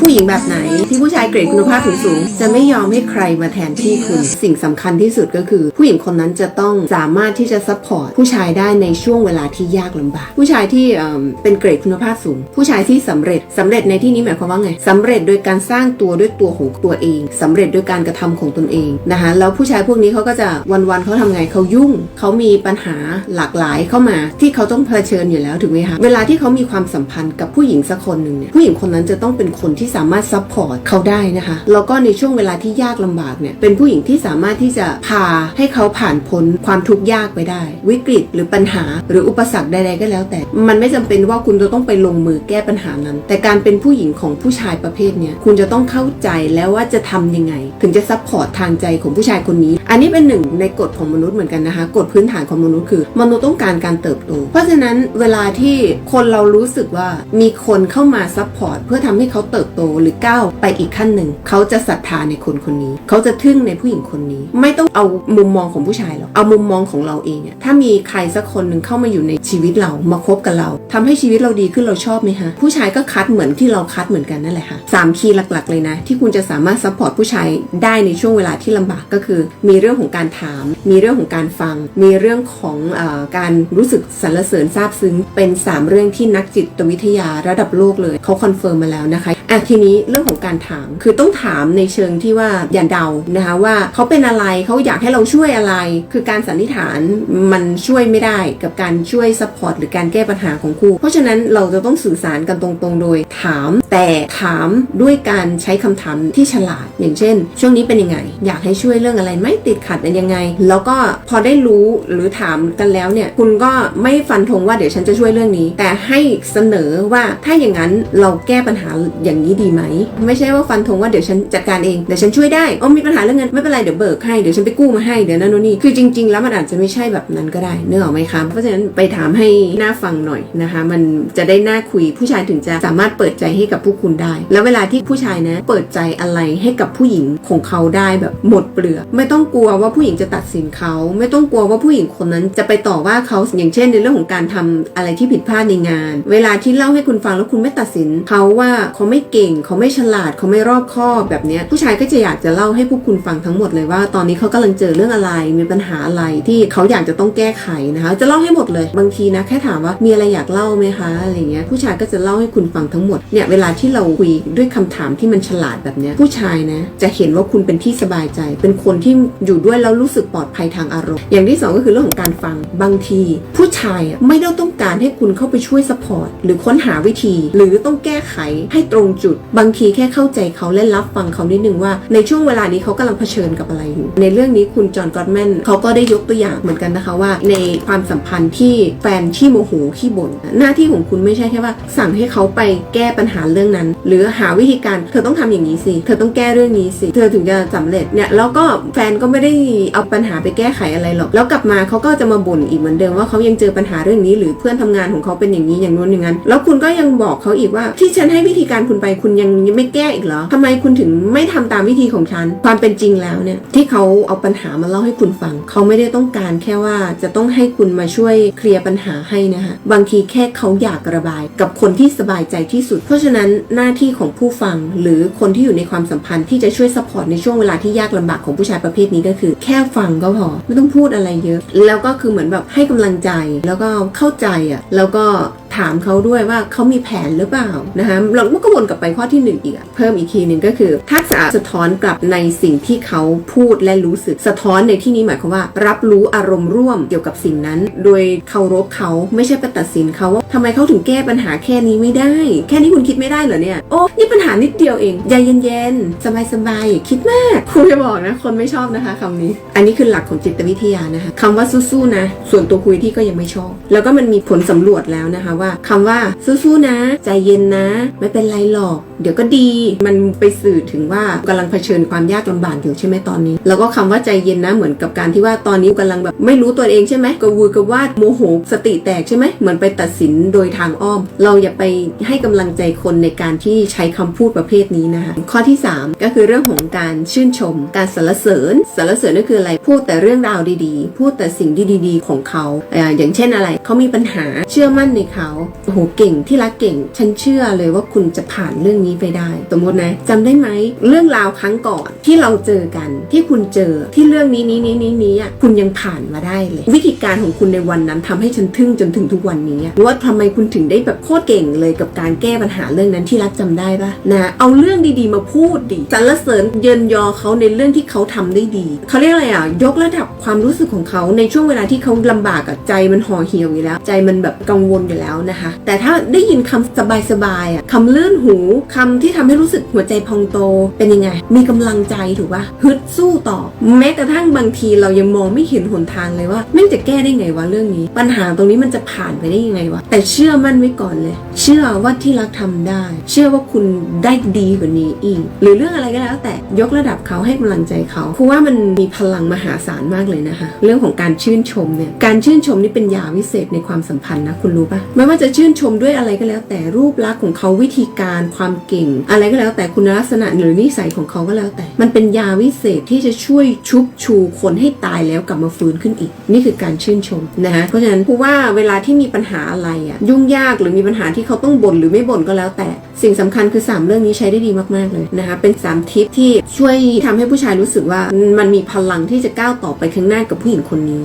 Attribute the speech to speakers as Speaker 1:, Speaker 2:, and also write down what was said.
Speaker 1: ผู้หญิงแบบไหนที่ผู้ชายเกรดคุณภาพสูงๆจะไม่ยอมให้ใครมาแทนที่คุณสิ่งสำคัญที่สุดก็คือ ผู้หญิงคนนั้นจะต้องสามารถที่จะซัพพอร์ตผู้ชายได้ในช่วงเวลาที่ยากลำบาก ผู้ชายที่เอิ่มเป็นเกรดคุณภาพสูง ผู้ชายที่สำเร็จสำเร็จในที่นี้หมายความว่าไงสำเร็จโดยการสร้างตัวด้วยตัวของตัวเองสำเร็จโดยการกระทำของตนเองนะคะแล้วผู้ชายพวกนี้เขาก็จะวันๆเขาทำไงเขายุ่งเขามีปัญหาหลากหลายเข้ามา ที่เขาต้องเผชิญอยู่แล้วถูกไหมคะเวลาที่เขามีความสัมพันธ์กับผู้หญิงสักคนหนึ่งเนี่ยผู้หญิงคนนั้นจะต้องเป็นคนที่สามารถซัพพอร์ตเขาได้นะคะแล้วก็ในช่วงเวลาที่ยากลำบากเนี่ยเป็นผู้หญิงที่สามารถที่จะพาให้เขาผ่านพ้นความทุกข์ยากไปได้ วิกฤตหรือปัญหา หรืออุปสรรคใดๆก็แล้วแต่ มันไม่จำเป็นว่าคุณจะต้องไปลงมือแก้ปัญหานั้น แต่การเป็นผู้หญิงของผู้ชายประเภทเนี้ยคุณจะต้องเข้าใจแล้วว่าจะทำยังไง ถึงจะซัพพอร์ตทางใจของผู้ชายคนนี้ อันนี้เป็นหนึ่งในกฎของมนุษย์เหมือนกันนะคะกฎพื้นฐานของมนุษย์คือ มนุษย์ต้องการการเติบโต เพราะฉะนั้นเวลาที่คนเรารู้สึกว่ามีคนเข้ามาซัพพอร์ตเพื่อทำให้เขาเติบโตหรือก้าวไปอีกขั้นหนึ่ง เขาจะศรัทธาในคนคนนี้ เขาจะทึ่งในผู้หญิงคนนี้ ไม่ต้องเอามุมมองของผู้ชายหรอกเอามุมมองของเราเองอะถ้ามีใครสักคนหนึ่งเข้ามาอยู่ในชีวิตเรามาคบกับเราทำให้ชีวิตเราดีขึ้นเราชอบไหมฮะผู้ชายก็คัดเหมือนที่เราคัดเหมือนกันนั่นแหละค่ะสามคีย์หลักๆ เลยนะ ที่คุณจะสามารถซัพพอร์ตผู้ชายได้ในช่วงเวลาที่ลำบากก็คือ มีเรื่องของการถาม มีเรื่องของการฟัง มีเรื่องของอการรู้สึกสรรเสริญซาบซึ้งเป็น 3 เรื่องที่นักจิตวิทยาระดับโลกเลย เขาคอนเฟิร์มมาแล้วนะคะอะทีนี้เรื่องของการถาม คือต้องถามในเชิงที่ว่าอย่าเดานะคะว่าเขาเป็นอะไรเขาอยากให้เราช่วยอะไร คือการสันนิษฐานมันช่วยไม่ได้กับการช่วยซัพพอร์ตหรือการแก้ปัญหาของคู่ เพราะฉะนั้นเราจะต้องสื่อสารกันตรงๆ โดยถาม แต่ถามด้วยการใช้คำถามที่ฉลาด อย่างเช่น ช่วงนี้เป็นยังไง อยากให้ช่วยเรื่องอะไรไหม่ติดขัดเป็นยังไง แล้วก็พอได้รู้หรือถามกันแล้วเนี่ย คุณก็ไม่ฟันธงว่าเดี๋ยวฉันจะช่วยเรื่องนี้ แต่ให้เสนอว่าถ้าอย่างนั้นเราแก้ปัญหาอย่างนี้ดีไหม ไม่ใช่ว่าฟันธงว่าเดี๋ยวฉันจัดการเองเดี๋ยวฉันช่วยได้อ๋อมีปัญหาเรื่องเงินไม่เป็นไรเดี๋ยวเบิกให้เดี๋ยวฉันไปกู้มาให้เดี๋ยวนั่นนี่คือจริง ๆ แล้วมันอาจจะไม่ใช่แบบนั้นก็ได้เนื้อออกไหมคะเพราะฉะนั้นไปถามให้น่าฟังหน่อยนะคะ มันจะได้น่าคุยผู้ชายถึงจะสามารถเปิดใจให้กับผู้คุณได้ แล้วเวลาที่ผู้ชายนะเปิดใจอะไรให้กับผู้หญิงของเขาได้แบบหมดเปลือกไม่ต้องกลัวว่าผู้หญิงจะตัดสินเขา ไม่ต้องกลัวว่าผู้หญิงคนนั้นจะไปต่อว่าเขาอย่างเช่น ในเรื่องของการทำอะไรที่ผิดพลาดในงาน เวลาที่เล่าให้คุณฟังแล้วคุณไม่ตัดสินเขาว่าเขาไม่เก่ง เขาไม่ฉลาด เขาไม่รอบคอบแบบนี้ผู้ชายก็จะอยากจะเล่าให้พวกคุณฟังทั้งหมดเลยว่า ตอนนี้เขากำลังเจอเรื่องอะไร มีปัญหาอะไรที่เขาอยากจะต้องแก้ไขนะคะ จะเล่าให้หมดเลย บางทีนะแค่ถามว่ามีอะไรอยากเล่าไหมคะอะไรเงี้ย ผู้ชายก็จะเล่าให้คุณฟังทั้งหมด เนี่ยเวลาที่เราคุยด้วยคำถามที่มันฉลาดแบบนี้ผู้ชายนะจะเห็นว่าคุณเป็นที่สบายใจ เป็นคนที่อยู่ด้วยแล้วรู้สึกปลอดภัยทางอารมณ์ อย่างที่สองก็คือเรื่องของการฟัง บางที ผู้ชายไม่ได้ต้องการให้คุณเข้าไปช่วยสปอร์ตหรือค้นหาวิธี หรือต้องแก้ไขให้ตรงจุดบางทีแค่เข้าใจเขาและรับฟังเขานิดนึงว่า ในช่วงเวลานี้เขากำลังเผชิญกับอะไรอยู่ ในเรื่องนี้คุณจอห์นกอตแมนเขาก็ได้ยกตัวอย่างเหมือนกันนะคะว่า ในความสัมพันธ์ที่แฟนที่โมโหขี้บ่นหน้าที่ของคุณไม่ใช่แค่ว่า สั่งให้เขาไปแก้ปัญหาเรื่องนั้น หรือหาวิธีการเธอต้องทำอย่างนี้สิเธอต้องแก้เรื่องนี้สิเธอถึงจะสำเร็จเนี่ยแล้วก็แฟนก็ไม่ได้เอาปัญหาไปแก้ไขอะไรหรอก แล้วกลับมาเขาก็จะมาบ่นอีกเหมือนเดิมว่าเขายังเจอปัญหาเรื่องนี้หรือเพื่อนทำงานของเขาเป็นอย่างนี้อย่างนู้นอย่างนั้น แล้วคุณก็ยังบอกเขาอีกว่าที่ฉันให้วิธีการคุณไปคุณยังยังไม่แก้อีกเหรอทำไมคุณถึงไม่ทำตามวิธีของฉัน ความเป็นจริงแล้วเนี่ยที่เขาเอาปัญหามาเล่าให้คุณฟัง เขาไม่ได้ต้องการแค่ว่าจะต้องให้คุณมาช่วยเคลียร์ปัญหาให้นะคะบางทีแค่เขาอยากระบาย กับคนที่สบายใจที่สุด เพราะฉะนั้นหน้าที่ของผู้ฟังหรือคนที่อยู่ในความสัมพันธ์ที่จะช่วยสปอร์ตในช่วงเวลาที่ยากลำบากของผู้ชายประเภทนี้ก็คือ แค่ฟังก็พอไม่ต้องพูดอะไรเยอะ แล้วก็คือเหมือนแบบให้กำลังใจแล้วก็เข้าใจอะแล้วก็ ถามเขาด้วยว่าเขามีแผนหรือเปล่านะคะเราก็วนกลับไปข้อที่หนึ่งอีกเพิ่มอีกทีหนึ่งก็คือ ทักษะสะท้อนกลับในสิ่งที่เขาพูดและรู้สึกสะท้อนในที่นี้หมายความว่า รับรู้อารมณ์ร่วมเกี่ยวกับสิ่งนั้น โดยเคารพเขาไม่ใช่ไปตัดสินเขาว่าทำไมเขาถึงแก้ปัญหาแค่นี้ไม่ได้ แค่นี้คุณคิดไม่ได้เหรอเนี่ยโอ้นี่ปัญหานิดเดียวเองใจเย็นๆสบายๆอย่าคิดมากครูจะบอกนะคนไม่ชอบนะคะคำนี้ อันนี้คือหลักของจิตวิทยานะคะคำว่าสู้ๆนะ ส่วนตัวคุยที่ก็ยังไม่ชอบ แล้วก็มันมีผลสำรวจแล้วนะคะว่าคำว่าสู้ๆนะ ใจเย็นนะ ไม่เป็นไรหรอก เดี๋ยวก็ดี มันไปสื่อถึงว่ากำลังเผชิญความยากลำบากอยู่ใช่ไหมตอนนี้ แล้วก็คำว่าใจเย็นนะเหมือนกับการที่ว่าตอนนี้กำลังแบบไม่รู้ตัวเองใช่ไหมกระวูกระวาดโมโหสติแตกใช่ไหมเหมือนไปตัดสินโดยทางอ้อม เราอย่าไปให้กำลังใจคนในการที่ใช้คำพูดประเภทนี้นะคะข้อที่ 3 ก็คือเรื่องของการชื่นชม การสรรเสริญสรรเสริญนั่นคืออะไรพูดแต่เรื่องราวดีๆ พูดแต่สิ่งที่ดี ๆ ของเขาอย่างเช่นอะไรเขามีปัญหาเชื่อมั่นในเขาโอ้โหเก่งที่รักเก่ง ฉันเชื่อเลยว่าคุณจะผ่านเรื่องนี้ไปได้ สมมตินะจำได้ไหมเรื่องราวครั้งก่อนที่เราเจอกันที่คุณเจอที่เรื่องนี้นี้นี้นี้นี้คุณยังผ่านมาได้เลย วิธีการของคุณในวันนั้นทำให้ฉันทึ่งจนถึงทุกวันนี้ว่าทำไมคุณถึงได้แบบโคตรเก่งเลยกับการแก้ปัญหาเรื่องนั้นที่รักจำได้ปะนะเอาเรื่องดีๆมาพูดดิสรรเสริญเยินยอเขาในเรื่องที่เขาทำได้ดีเขาเรียกอะไรอะยกระดับความรู้สึกของเขาในช่วงเวลาที่เขาลำบากอะใจมันห่อเหี่ยวอยู่แล้ว ใจมันแบบกังวลอยู่แล้วนะคะ แต่ถ้าได้ยินคำสบายๆอะคำลื่นหูคำที่ทำให้รู้สึกหัวใจพองโตเป็นยังไง มีกำลังใจถูกปะฮึดสู้ต่อ แม้กระทั่งบางทีเรายังมองไม่เห็นหนทางเลยว่าแม่งจะแก้ได้ไงวะเรื่องนี้ ปัญหาตรงนี้มันจะผ่านไปได้ยังไงวะแต่เชื่อมั่นไว้ก่อนเลย เชื่อว่าที่รักทำได้ เชื่อว่าคุณได้ดีกว่านี้อีก หรือเรื่องอะไรก็แล้ว แต่ยกระดับเขาให้กำลังใจเขาเพราะว่ามันมีพลังมหาศาลมากเลยนะคะ เรื่องของการชื่นชมเนี่ยการชื่นชมนี่เป็นยาวิเศษในความสัมพันธ์นะคุณรู้ปะไม่ว่าจะชื่นชมด้วยอะไรก็แล้ว แต่รูปลักษณ์ของเขาวิธีการความเก่ง อะไรก็แล้วแต่คุณลักษณะหรือนิสัยของเขาก็แล้วแต่ มันเป็นยาวิเศษที่จะช่วยชุบชูคนให้ตายแล้วกลับมาฟื้นขึ้นอีก นี่คือการชื่นชมนะคะเพราะฉะนั้นผู้ว่าเวลาที่มีปัญหาอะไรอะยุ่งยากหรือมีปัญหาที่เขาต้องบ่นหรือไม่บ่นก็แล้วแต่ สิ่งสำคัญคือ 3 เรื่องนี้ใช้ได้ดีมากๆเลยนะคะเป็น 3 ทิปที่ช่วยทำให้ผู้ชายรู้สึกว่ามันมีพลังที่จะก้าวต่อไปข้างหน้ากับผู้หญิงคนนี้